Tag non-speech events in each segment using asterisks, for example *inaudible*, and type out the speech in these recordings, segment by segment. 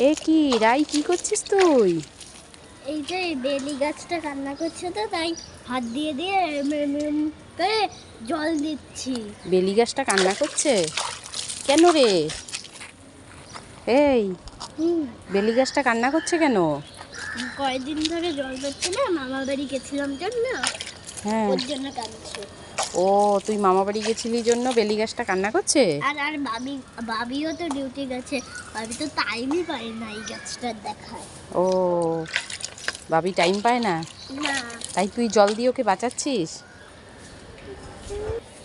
এ কি রাই কি করছিস তুই? এই যে বেলি গাছটা কান্না করছে তো তাই হাত দিয়ে দিয়ে করে জল দিচ্ছি। বেলি গাছটা কান্না করছে? কেন রে? এই বেলি গাছটা কান্না করছে কেন? কয়েকদিন ধরে জল দিচ্ছে না মামা বাড়ি গেছিলাম জন্য হ্যাঁ। ওর জন্য কাঁদছে ও তুই মামা বাড়ি গেছিলি জন্য বেলি গাছটা কান্না করছে? আর আর বাবি বাবিও তো ডিউটি গেছে। বাবি তো টাইমই পায় না এই গাছটার দেখায়। ও বাবি টাইম পায় না? না। তাই তুই জল দিয়ে ওকে বাঁচাচ্ছিস?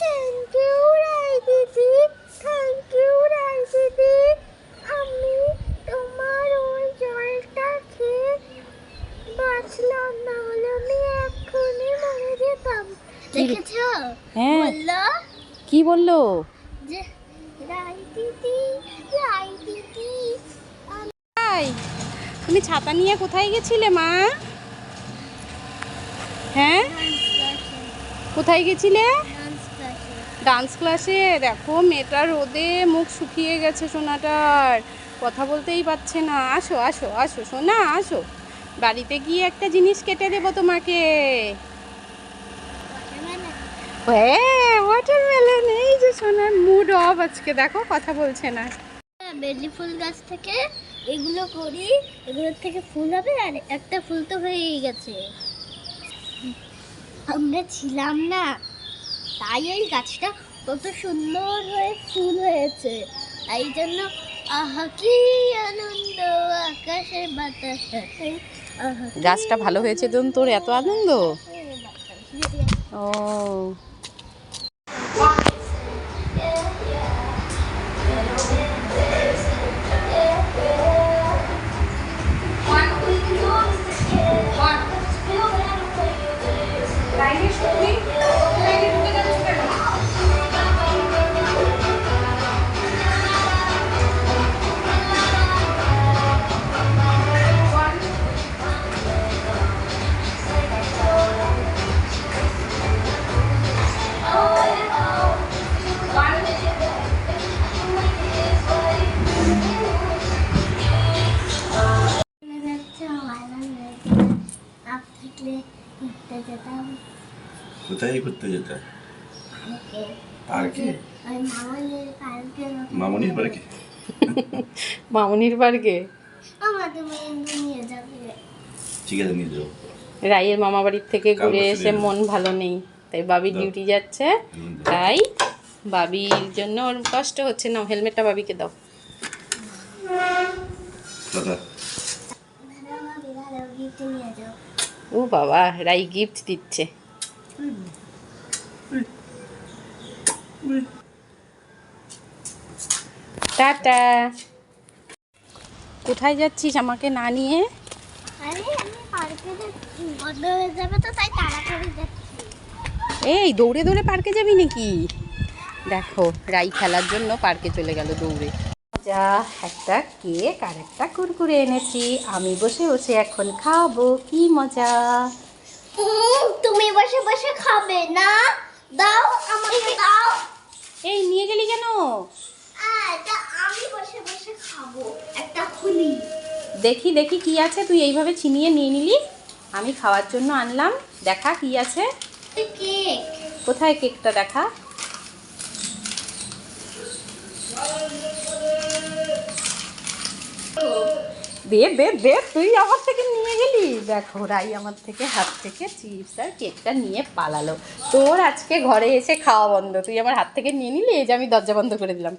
থ্যাংক ইউ রাই দিদি থ্যাংক ইউ রাই দিদি বাঁচলাম না হলে আমি এক্ষুনি মরে যেতাম। দেখেছ? হ্যাঁ। বলল কি বলল? যে রাই দিদি রাই দিদি তুমি ছাতা নিয়ে কোথায় গেছিলে মা? হ্যাঁ? কোথায় গেছিলে? ডান্স ক্লাসে। দেখো মেয়েটার রোদে মুখ শুকিয়ে গেছে সোনাটার। কথা বলতেই পারছে না। আসো আসো আসো সোনা আসো। বাড়িতে গিয়ে একটা জিনিস কেটে দেবো তোমাকে। হ্যাঁ এই যে সোনার মুড অফ আজকে। দেখো, কথা বলছে না। বেলি ফুল গাছ থেকে এগুলো করি, এগুলোর থেকে ফুল হবে আর একটা ফুল তো হয়েই গেছে। আমরা ছিলাম না, তাই এই গাছটা কত সুন্দর হয়ে ফুল হয়েছে। তাই জন্য, আহা, কি আনন্দ আকাশে বাতাসে। গাছটা ভালো হয়েছে তো তোর এত আনন্দ? ও। যেতাম। কোথায় ঘুরতে যেতে? পার্কে। মামনের পার্কে মামনির পার্কে? *laughs* ঠিক আছে নিয়ে রাইয়ের মামা বাড়ির থেকে ঘুরে এসে মন ভালো নেই। তাই বাবির দাও। ডিউটি যাচ্ছে। তাই বাবির জন্য ওর কষ্ট হচ্ছে। না হেলমেটটা বাবিকে দাও। দাদা। ও বাবা রাই গিফট দিচ্ছে। টাটা। কোথায় যাচ্ছিস আমাকে না নিয়ে? এই দৌড়ে দৌড়ে পার্কে যাবি নাকি? দেখো রাই খেলার জন্য পার্কে চলে গেল দৌড়ে। যা একটা কেক আর একটা কুরকুরে এনেছি। আমি বসে বসে এখন খাব কি মজা। তুমি বসে বসে খাবে না? দাও আমাকে দাও। এই নিয়ে গেলি কেন? আমি বসে বসে খাব। একটা খুলি। দেখি দেখি কি আছে। তুই এইভাবে ছিনিয়ে নিয়ে নিলি। আমি খাওয়ার জন্য আনলাম। দেখা কি আছে। কেক। কোথায় কেকটা দেখা? দে দে দে তুই আমার থেকে নিয়ে গেলি দেখো রাই আমার থেকে হাত থেকে চিপস আর কেকটা নিয়ে পালালো। তোর আজকে ঘরে এসে খাওয়া বন্ধ। তুই আমার হাত থেকে নিয়ে নিলি? এই যে আমি দরজা বন্ধ করে দিলাম।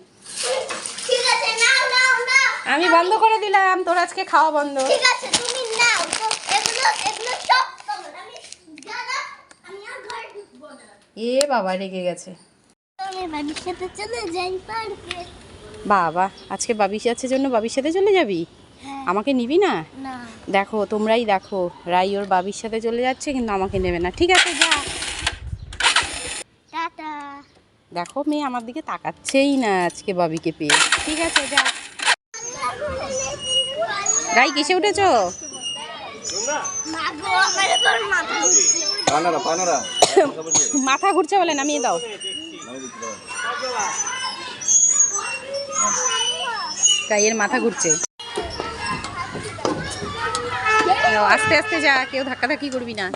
আমি বন্ধ করে দিলাম তোর আজকে খাওয়া বন্ধ। ঠিক আছে তুমি নাও। এগুলো এগুলো সব আমি দাদা আমি আর ঘরে ঢুকবো না। এ বাবা রেগে গেছে। আমি বাড়ির সাথে চলে যাই পার্কে। বাবা আজকে বাবির আছে জন্য বাবির সাথে চলে যাবি? হ্যাঁ। আমাকে নিবি না? দেখো তোমরাই দেখো রাই ওর বাবির সাথে চলে যাচ্ছে কিন্তু আমাকে নেবে না ঠিক আছে? যা। দেখো মেয়ে আমার দিকে তাকাচ্ছেই না আজকে বাবিকে পেয়ে ঠিক আছে? যা। রাই কিসে উঠেছো? মাথা ঘুরছে বলে নামিয়ে দাও। রাইয়ের মাথা ঘুরছে। আস্তে আস্তে যা কেউ ধাক্কাধাক্কি করবি না।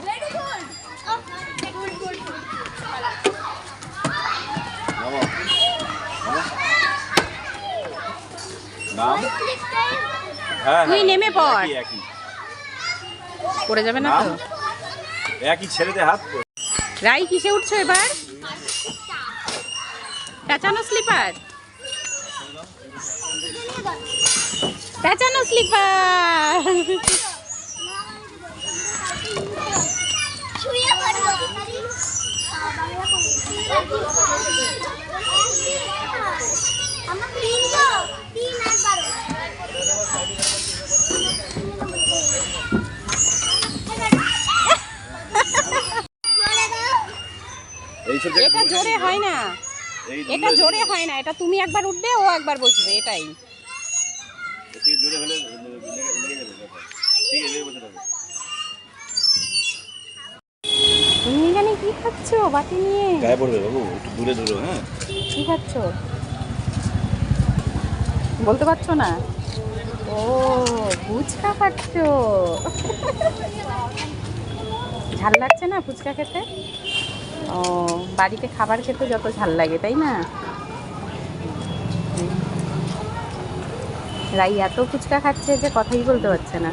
নাম? হ্যাঁ তুই হ্যাঁ, নেমে পড়। পড়ে যাবে না তো? হাত। রাই কিসে উঠছো এবার? পেঁচানো স্লিপার পেঁচানো স্লিপার এটা জোরে হয় না। এটা জোরে হয় না। এটা তুমি একবার উঠবে ও একবার বসবে এটাই। এর জোরে হলে লেগে লেগে যাবে ঠিক আছে বসে থাকো। তুমি এখানে কি খাচ্ছ? বাটি নিয়ে। গায়ে পড়বে বাবু একটু দূরে ধরো হ্যাঁ। কি খাচ্ছ? বলতে পারছ না? ও ফুচকা খাচ্ছ। ঝাল লাগছে না ফুচকা খেতে? ও বাড়িতে খাবার খেতে যত ঝাল লাগে তাই না? রাই এত ফুচকা খাচ্ছে যে কথাই বলতে পারছে না।